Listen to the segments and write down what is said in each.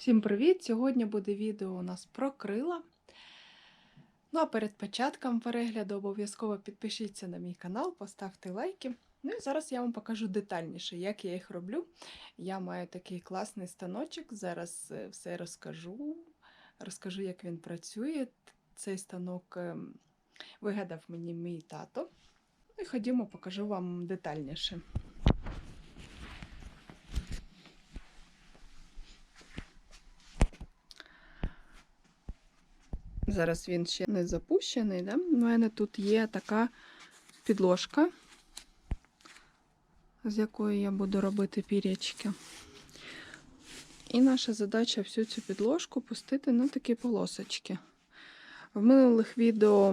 Всім привіт! Сьогодні буде відео у нас про крила. Ну а перед початком перегляду обов'язково підпишіться на мій канал, поставте лайки. Ну і зараз я вам покажу детальніше, як я їх роблю. Я маю такий класний станочок, зараз е, все розкажу. Розкажу, як він працює. Цей станок ем, вигадав мені мій тато. Ну і ходімо, покажу вам детальніше. Зараз він ще не запущений. Да? У мене тут є така підложка, з якої я буду робити пірячки. І наша задача всю цю підложку пустити на такі полосочки. В минулих відео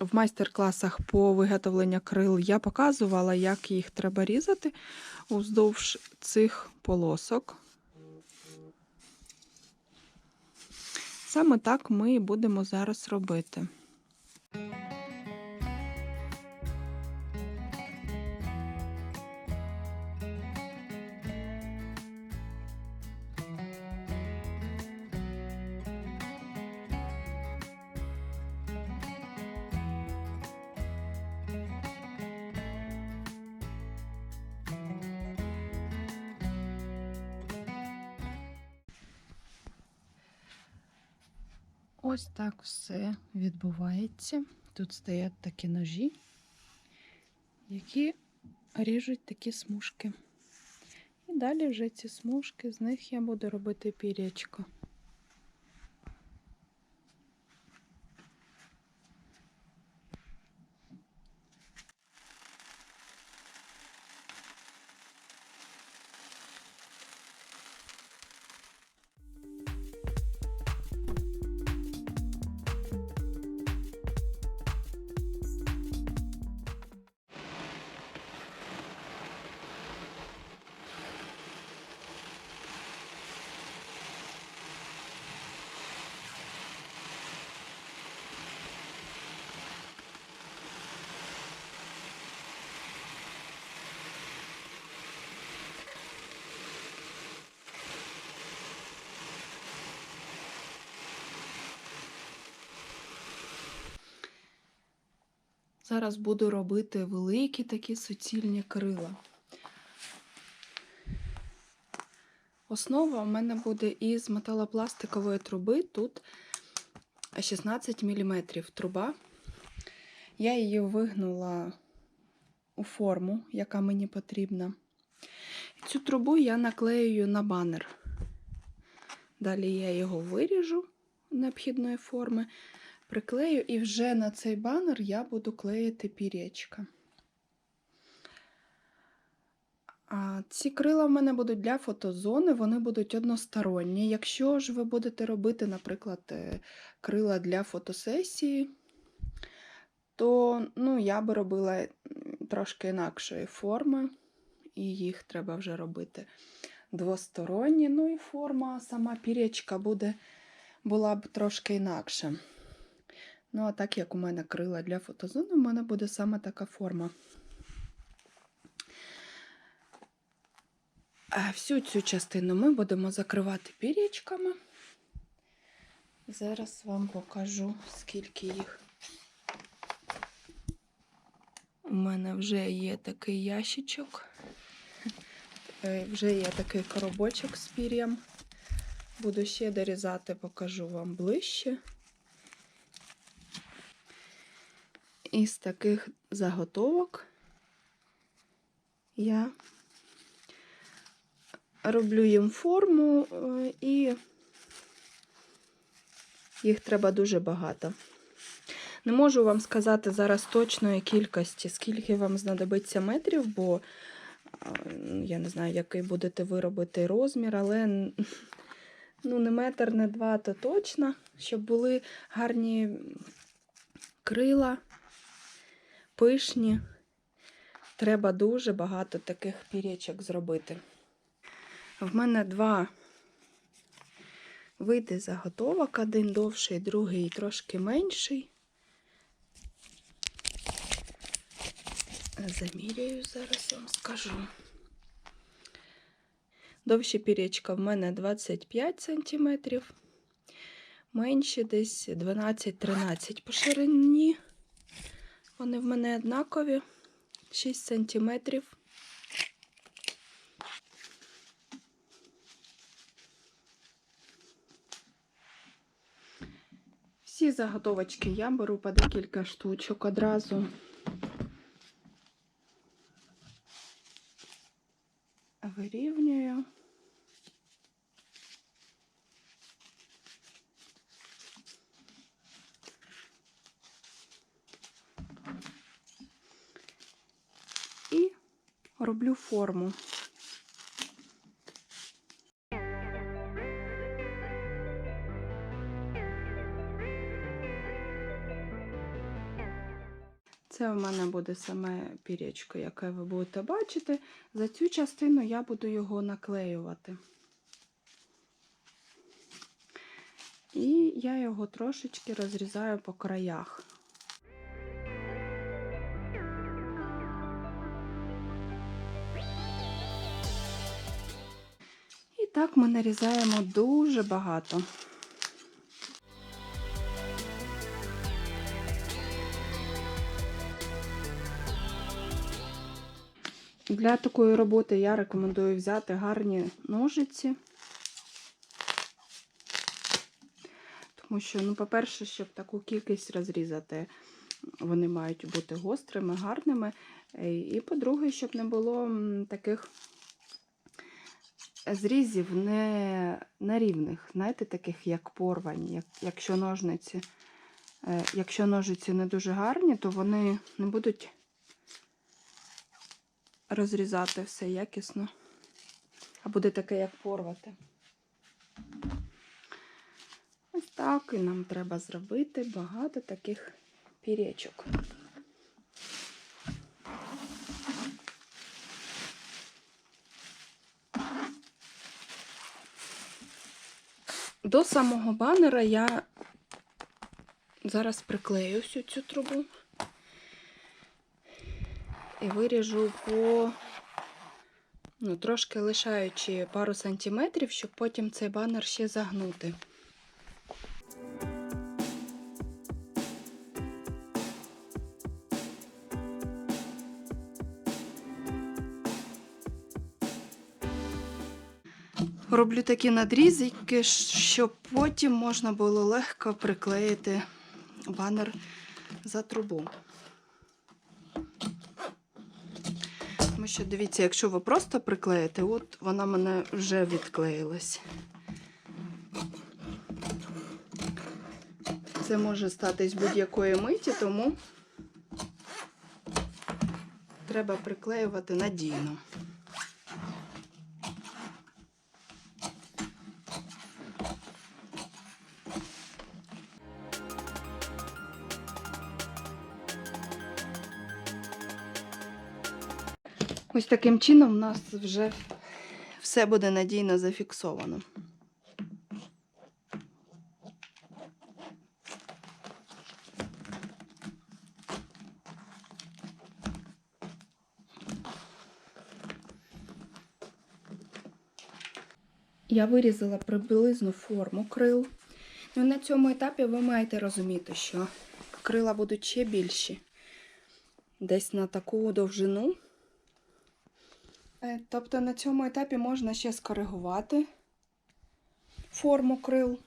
в майстер-класах по виготовленню крил я показувала, як їх треба різати уздовж цих полосок. Саме так ми будемо зараз робити. Ось так все відбувається. Тут стоять такі ножі, які ріжуть такі смужки. І далі вже ці смужки, з них я буду робити пірячко. Зараз буду робити великі такі суцільні крила. Основа в мене буде із металопластикової труби. Тут 16 мм труба. Я її вигнула у форму, яка мені потрібна. Цю трубу я наклею на банер. Далі я його виріжу необхідної форми, приклею, і вже на цей банер я буду клеїти пір'ячка. Ці крила в мене будуть для фотозони, вони будуть односторонні. Якщо ж ви будете робити, наприклад, е, крила для фотосесії, то ну, я би робила трошки інакшої форми, і їх треба вже робити двосторонні. Ну і форма, сама пір'ячка буде, була б трошки інакша. Ну, а так як у мене крила для фотозони, у мене буде саме така форма. Всю цю частину ми будемо закривати пір'ячками. Зараз вам покажу, скільки їх. У мене вже є такий ящичок, Е, вже є такий коробочок з пір'ям. Буду ще дорізати, покажу вам ближче. Із таких заготовок я роблю їм форму е, і їх треба дуже багато. Не можу вам сказати зараз точної кількості, скільки вам знадобиться метрів, бо е, я не знаю, який будете ви робити розмір, але ну, не метр, не два, то точно, щоб були гарні крила, пишні. Треба дуже багато таких пірячок зробити. В мене два види заготовок, один довший, другий трошки менший. Заміряю, зараз вам скажу. Довші пір'ячка в мене 25 см, менші десь 12-13 по ширині. Вони в мене однакові 6 см. Всі заготовочки я беру по декілька штучок одразу. Вирівнюю. І роблю форму. Це у мене буде саме пірячко, яке ви будете бачити. За цю частину я буду його наклеювати. І я його трошечки розрізаю по краях. Так ми нарізаємо дуже багато. Для такої роботи я рекомендую взяти гарні ножиці. Тому що, ну, по-перше, щоб таку кількість розрізати, вони мають бути гострими, гарними. Е, І, по-друге, щоб не було таких зрізів не, нерівних, знаєте, таких як порвані. Як, якщо ножниці, е, якщо ножиці не дуже гарні, то вони не будуть розрізати все якісно. А буде таке, як порвати. Ось так, і нам треба зробити багато таких пірєчок. До самого банера я зараз приклею всю цю трубу і виріжу по, ну, трошки лишаючи пару сантиметрів, щоб потім цей банер ще загнути. Роблю такі надрізики, щоб потім можна було легко приклеїти банер за трубу. Тому що дивіться, якщо ви просто приклеїте, от вона мене вже відклеїлась. Це може статись будь-якої миті, тому треба приклеювати надійно. Ось таким чином у нас вже все буде надійно зафіксовано. Я вирізала приблизну форму крил. Ну, на цьому етапі ви маєте розуміти, що крила будуть ще більші. Десь на таку довжину. Е, Тобто на цьому етапі можна ще скоригувати форму крил,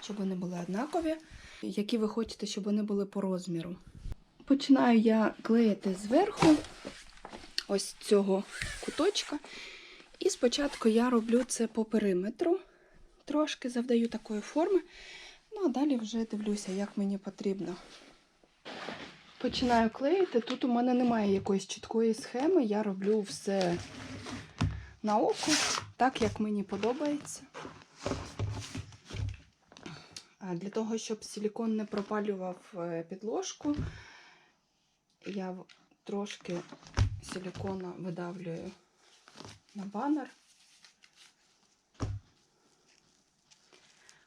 щоб вони були однакові, які ви хочете, щоб вони були по розміру. Починаю я клеїти зверху ось цього куточка. І спочатку я роблю це по периметру, трошки завдаю такої форми, ну а далі вже дивлюся, як мені потрібно. Починаю клеїти. Тут у мене немає якоїсь чіткої схеми, я роблю все на око, так як мені подобається. Для того, щоб силікон не пропалював е, підложку, я трошки силікона видавлюю на банер.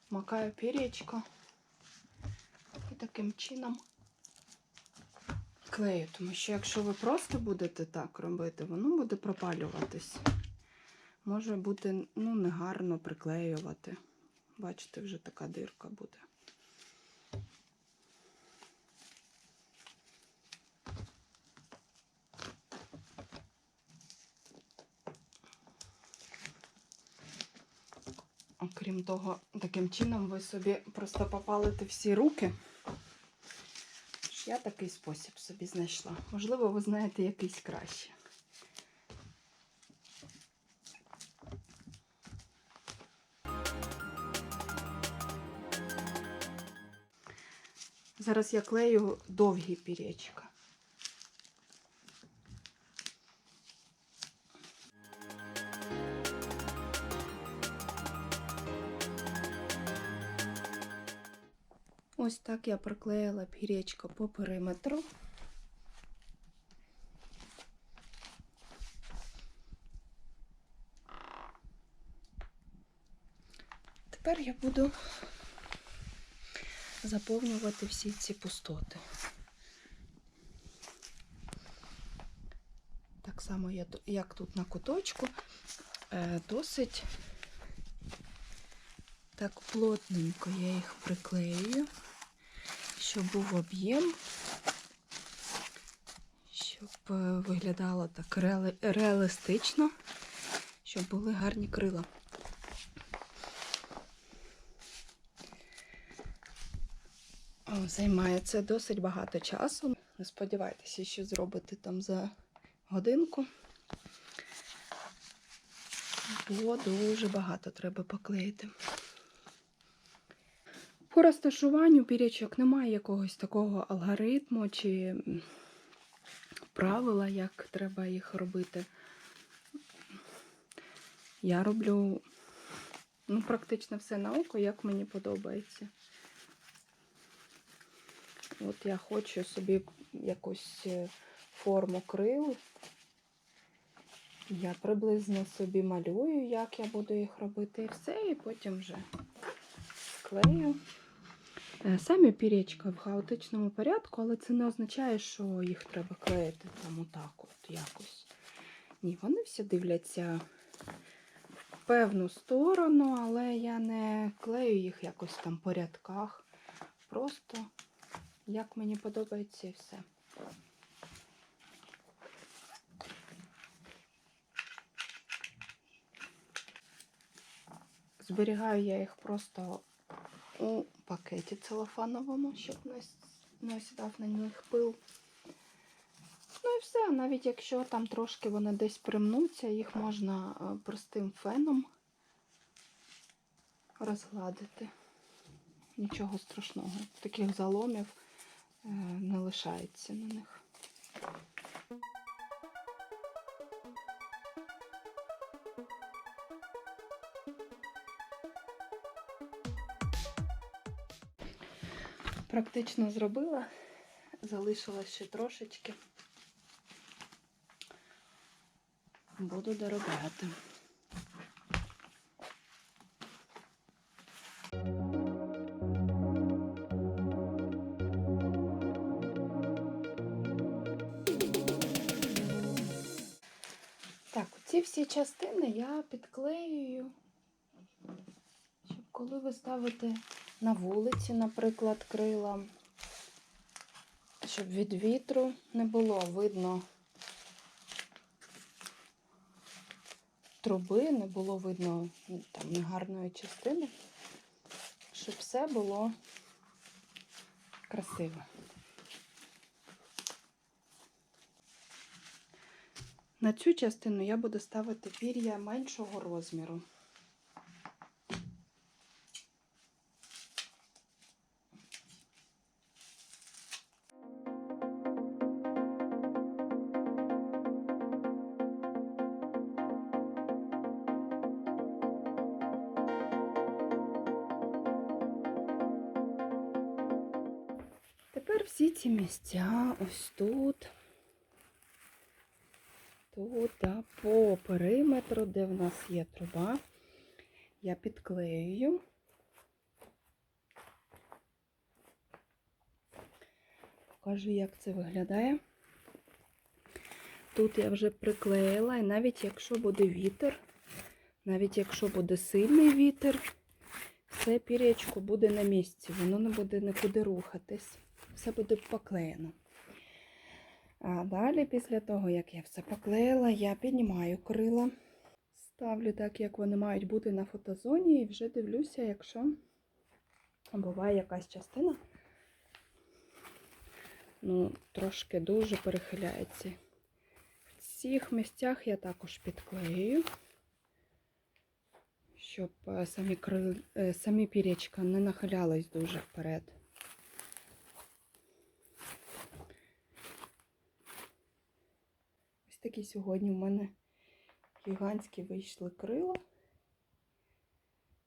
Макаю пір'ячко і таким чином клею, тому що якщо ви просто будете так робити, воно буде пропалюватись. може бути ну, негарно приклеювати. Бачите, вже така дирка буде. Окрім того, таким чином ви собі просто попалите всі руки. Я такий спосіб собі знайшла. Можливо, ви знаєте якийсь краще. Зараз я клею довгі пірєчка. Ось так я приклеїла пірєчко по периметру. Тепер я буду заповнювати всі ці пустоти. Так само, як тут на куточку, е, досить так плотненько я їх приклеюю, щоб був об'єм, щоб е, виглядало так реалістично, щоб були гарні крила. О, Займає це досить багато часу. Не сподівайтеся, що зробити там за годинку. Бо дуже багато треба поклеїти. По розташуванню пірячок немає якогось такого алгоритму чи правила, як треба їх робити. Я роблю ну, практично все на око, як мені подобається. От я хочу собі якусь е, форму крил. Я приблизно собі малюю, як я буду їх робити, і все, і потім вже клею. Е, Самі пірєчка в хаотичному порядку, але це не означає, що їх треба клеїти там отак от якось. Ні, вони всі дивляться в певну сторону, але я не клею їх якось там по рядках. Просто як мені подобається і все. Зберігаю я їх просто у пакеті целофановому, щоб не, осідав на них пил. Ну і все, навіть якщо там трошки вони десь примнуться, їх можна е, простим феном розгладити. Нічого страшного. Таких заломів е, не лишається на них. Практично зробила, залишилось ще трошечки. Буду доробляти. Так, ці всі частини я підклеюю, щоб коли ви ставите на вулиці, наприклад, крила, щоб від вітру не було видно труби, не було видно ну, там негарної частини, щоб все було красиво. На цю частину я буду ставити пір'я меншого розміру. Ці місця ось тут. Тут, да, по периметру, де в нас є труба, я підклеюю. Покажу, як це виглядає. Тут я вже приклеїла, і навіть якщо буде вітер, Навіть якщо буде сильний вітер, все пір'ячко буде на місці, воно не буде нікуди рухатись. Все буде поклеєно. А далі, після того, як я все поклеїла, я піднімаю крила, ставлю так, як вони мають бути на фотозоні, і вже дивлюся, якщо буває якась частина, ну, трошки дуже перехиляється. В цих місцях я також підклею, щоб е, самі, крил... е, самі пірячка не нахилялись дуже вперед. Такі сьогодні в мене гігантські вийшли крила.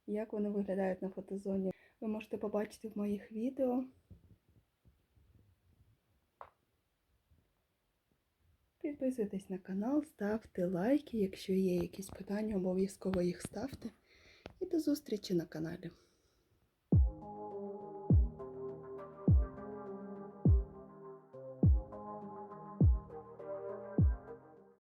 Як вони виглядають на фотозоні, ви можете побачити в моїх відео. Підписуйтесь на канал, ставте лайки. Якщо є якісь питання, обов'язково їх ставте. І до зустрічі на каналі.